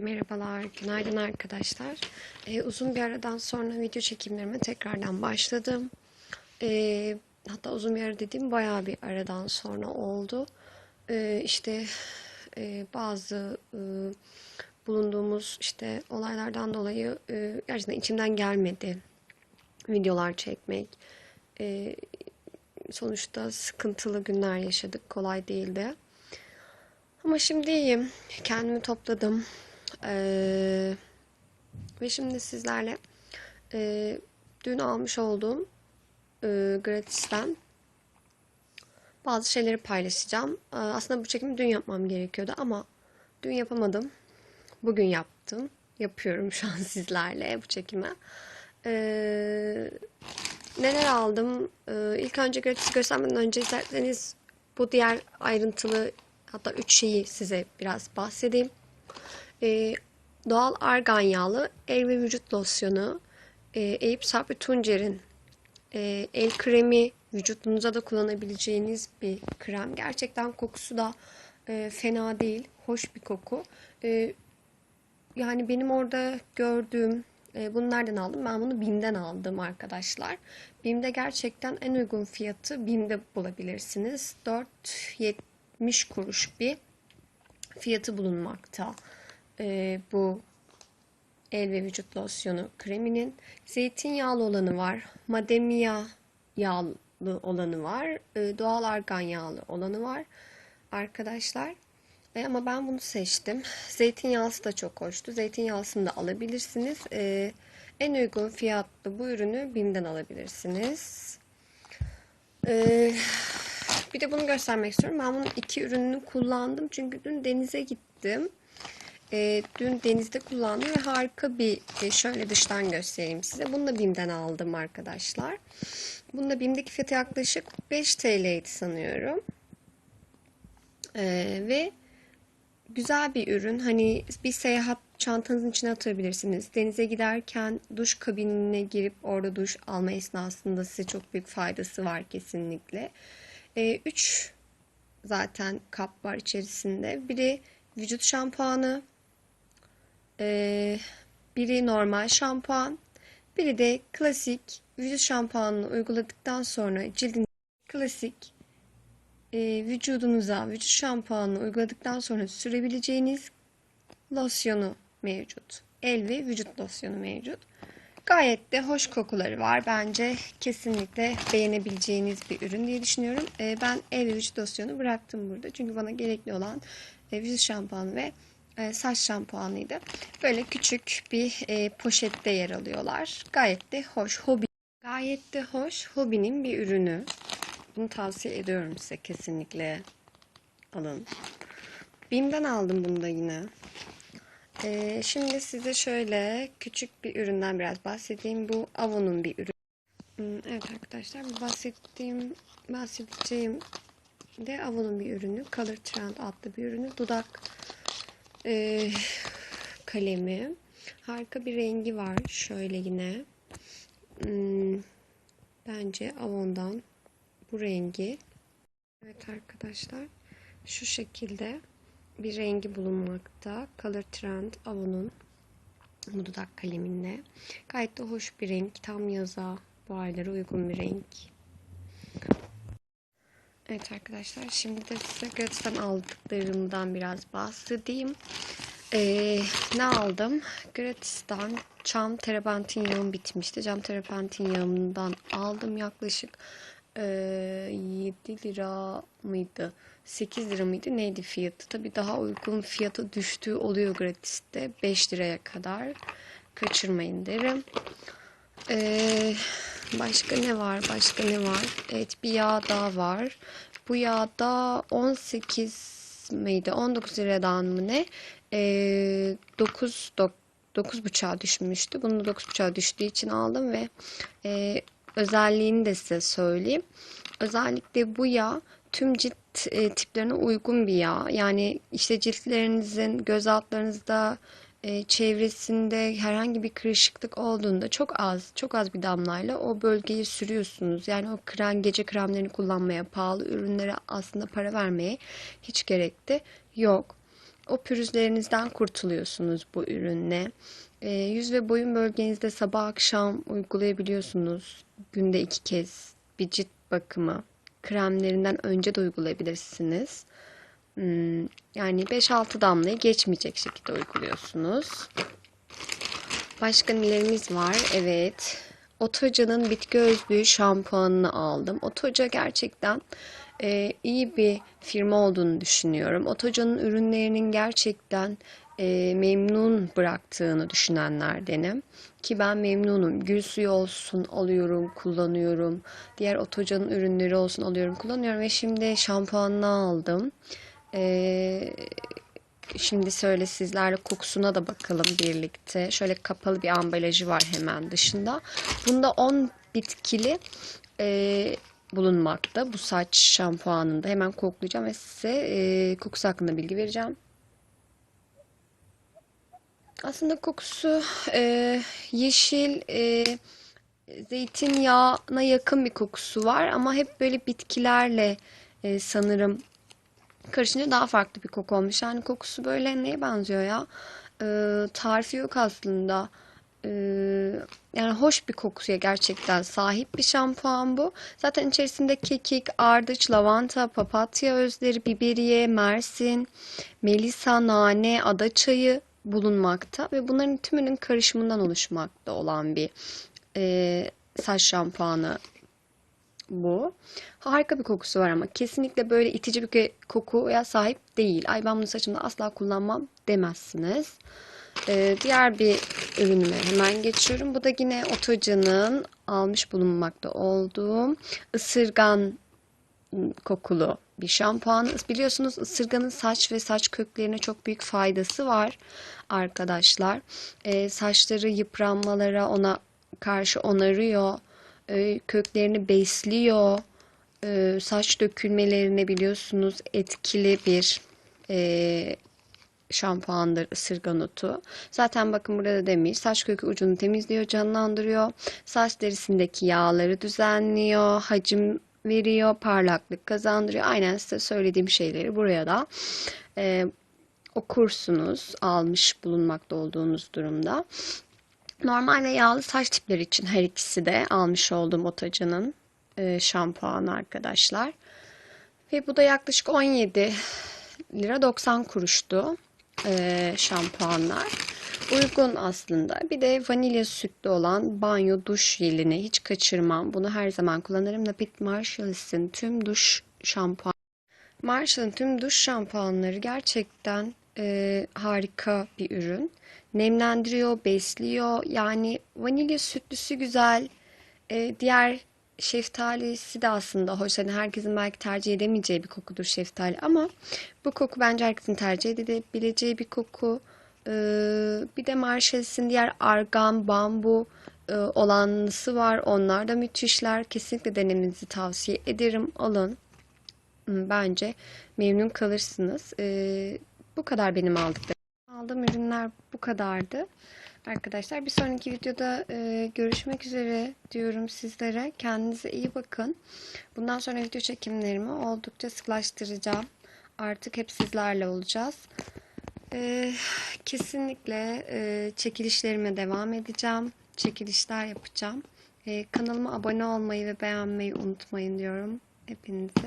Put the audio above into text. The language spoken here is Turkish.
Merhabalar, günaydın arkadaşlar. Ee, uzun bir aradan sonra video çekimlerime tekrardan başladım. Ee, hatta uzun bir ara dediğim bayağı bir aradan sonra oldu. Ee, işte e, bazı e, bulunduğumuz işte olaylardan dolayı e, gerçekten içimden gelmedi videolar çekmek. Ee, sonuçta sıkıntılı günler yaşadık, kolay değildi. Ama şimdi iyiyim. Kendimi topladım. Ee, ve şimdi sizlerle e, dün almış olduğum e, gratisten bazı şeyleri paylaşacağım. Ee, aslında bu çekimi dün yapmam gerekiyordu ama dün yapamadım. Bugün yaptım. Yapıyorum şu an sizlerle bu çekimi. Ee, neler aldım? Ee, ilk önce gratis göstermeden önce isterseniz bu diğer ayrıntılı hatta üç şeyi size biraz bahsedeyim. Ee, doğal argan yağlı el ve vücut losyonu, e, Eyüp Sabri Tuncer'in e, el kremi vücudunuza da kullanabileceğiniz bir krem. Gerçekten kokusu da e, fena değil, hoş bir koku. E, yani benim orada gördüğüm, e, bunu nereden aldım? Ben bunu BİM'den aldım arkadaşlar. BİM'de gerçekten en uygun fiyatı BİM'de bulabilirsiniz. 4.70 kuruş bir fiyatı bulunmakta. E, bu el ve vücut losyonu kreminin zeytinyağlı olanı var. Mademia yağlı olanı var. e, doğal argan yağlı olanı var. Arkadaşlar. E, ama ben bunu seçtim. Zeytinyağlısı da çok hoştu. Zeytinyağlısını da alabilirsiniz. E, en uygun fiyatlı bu ürünü BİM'den alabilirsiniz. E, bir de bunu göstermek istiyorum. Ben bunun iki ürününü kullandım. Çünkü dün denize gittim. E, dün denizde kullandım ve harika bir e, şöyle dıştan göstereyim size. Bunu da BİM'den aldım arkadaşlar. Bunun da BİM'deki fiyatı yaklaşık 5 TL'ydi sanıyorum. E, ve güzel bir ürün. Hani bir seyahat çantanızın içine atabilirsiniz. Denize giderken duş kabinine girip orada duş alma esnasında size çok büyük faydası var kesinlikle. 3 zaten kap var içerisinde. Biri vücut şampuanı, ee, biri normal şampuan, biri de klasik vücut şampuanını uyguladıktan sonra cildin klasik e, vücudunuza vücut şampuanını uyguladıktan sonra sürebileceğiniz losyonu mevcut. El ve vücut losyonu mevcut. Gayet de hoş kokuları var. Bence kesinlikle beğenebileceğiniz bir ürün diye düşünüyorum. E, ben el ve vücut losyonu bıraktım burada. Çünkü bana gerekli olan e, vücut şampuanı ve e, saç şampuanıydı. Böyle küçük bir e, poşette yer alıyorlar. Gayet de hoş. Hobi. Gayet de hoş. Hobinin bir ürünü. Bunu tavsiye ediyorum size kesinlikle. Alın. Bim'den aldım bunu da yine. E, şimdi size şöyle küçük bir üründen biraz bahsedeyim. Bu Avon'un bir ürünü. Hmm, Evet arkadaşlar bahsettiğim bahsedeceğim de Avon'un bir ürünü. Color Trend adlı bir ürünü. Dudak e, kalemi. Harika bir rengi var. Şöyle yine. Hmm, bence Avon'dan bu rengi. Evet arkadaşlar. Şu şekilde bir rengi bulunmakta. Color Trend Avon'un bu dudak kaleminde. Gayet de hoş bir renk. Tam yaza bu aylara uygun bir renk. Evet arkadaşlar şimdi de size Gratis'ten aldıklarımdan biraz bahsedeyim. Ee, ne aldım? Gratis'ten çam terebentin yağım bitmişti. Cam terebentin yağımdan aldım yaklaşık e, 7 lira mıydı? 8 lira mıydı? Neydi fiyatı? Tabii daha uygun fiyata düştüğü oluyor Gratis'te. 5 liraya kadar. Kaçırmayın derim. Ee, başka ne var? Başka ne var? Evet bir yağ daha var. Bu yağda 18 miydi? 19 liradan mı ne? Ee, 9 9 buçuğa düşmüştü. Bunu da 9 buçuğa düştüğü için aldım ve e, özelliğini de size söyleyeyim. Özellikle bu yağ tüm cilt e, tiplerine uygun bir yağ. Yani işte ciltlerinizin göz altlarınızda e, çevresinde herhangi bir kırışıklık olduğunda çok az, çok az bir damlayla o bölgeyi sürüyorsunuz. Yani o krem, gece kremlerini kullanmaya, pahalı ürünlere aslında para vermeye hiç gerek de yok. o pürüzlerinizden kurtuluyorsunuz bu ürünle. E, yüz ve boyun bölgenizde sabah akşam uygulayabiliyorsunuz. Günde iki kez bir cilt bakımı. Kremlerinden önce de uygulayabilirsiniz. Hmm, yani 5-6 damlayı geçmeyecek şekilde uyguluyorsunuz. Başka nelerimiz var? Evet. Otoca'nın bitki özlü şampuanını aldım. Otoca gerçekten e, iyi bir firma olduğunu düşünüyorum. Otoca'nın ürünlerinin gerçekten e, memnun bıraktığını düşünenlerdenim. Ki ben memnunum. Gül suyu olsun alıyorum, kullanıyorum. Diğer Otoca'nın ürünleri olsun alıyorum, kullanıyorum. Ve şimdi şampuanını aldım. E, Şimdi söyle sizlerle kokusuna da bakalım birlikte. Şöyle kapalı bir ambalajı var hemen dışında. Bunda 10 bitkili e, bulunmakta. Bu saç şampuanında. Hemen koklayacağım ve size e, kokusu hakkında bilgi vereceğim. Aslında kokusu e, yeşil e, zeytinyağına yakın bir kokusu var ama hep böyle bitkilerle e, sanırım karışınca daha farklı bir koku olmuş. Yani kokusu böyle neye benziyor ya? Ee, tarifi yok aslında. Ee, yani hoş bir kokuya gerçekten sahip bir şampuan bu. Zaten içerisinde kekik, ardıç, lavanta, papatya özleri, biberiye, mersin, melisa, nane, ada çayı bulunmakta ve bunların tümünün karışımından oluşmakta olan bir e, saç şampuanı bu. Harika bir kokusu var ama kesinlikle böyle itici bir kokuya sahip değil. Ay ben bunu saçımda asla kullanmam demezsiniz. Ee, diğer bir ürünüme hemen geçiyorum. Bu da yine Otoca'nın almış bulunmakta olduğum ısırgan kokulu bir şampuan. Biliyorsunuz ısırganın saç ve saç köklerine çok büyük faydası var arkadaşlar. Ee, saçları yıpranmalara ona karşı onarıyor e, köklerini besliyor. E, saç dökülmelerine biliyorsunuz etkili bir e, şampuandır ısırgan otu. Zaten bakın burada demiş saç kökü ucunu temizliyor, canlandırıyor. Saç derisindeki yağları düzenliyor, hacim veriyor, parlaklık kazandırıyor. Aynen size söylediğim şeyleri buraya da okursunuz almış bulunmakta olduğunuz durumda. Normal ve yağlı saç tipleri için her ikisi de almış olduğum Otacı'nın e, şampuanı arkadaşlar. Ve bu da yaklaşık 17 lira 90 kuruştu e, şampuanlar. Uygun aslında. Bir de vanilya sütlü olan banyo duş jelini hiç kaçırmam. Bunu her zaman kullanırım. Napit Marshalls'ın tüm duş şampuan. Marshall'ın tüm duş şampuanları gerçekten e, harika bir ürün nemlendiriyor, besliyor. Yani vanilya sütlüsü güzel. Ee, diğer şeftalisi de aslında hoş. Hani herkesin belki tercih edemeyeceği bir kokudur şeftali ama bu koku bence herkesin tercih edebileceği bir koku. Ee, bir de Marshalls'in diğer argan, bambu e, olanlısı var. Onlar da müthişler. Kesinlikle denemenizi tavsiye ederim. Alın. Bence memnun kalırsınız. Ee, bu kadar benim aldıklarım. Aldığım ürünler bu kadardı. Arkadaşlar bir sonraki videoda e, görüşmek üzere diyorum sizlere. Kendinize iyi bakın. Bundan sonra video çekimlerimi oldukça sıklaştıracağım. Artık hep sizlerle olacağız. E, kesinlikle e, çekilişlerime devam edeceğim. Çekilişler yapacağım. E, kanalıma abone olmayı ve beğenmeyi unutmayın diyorum hepinize.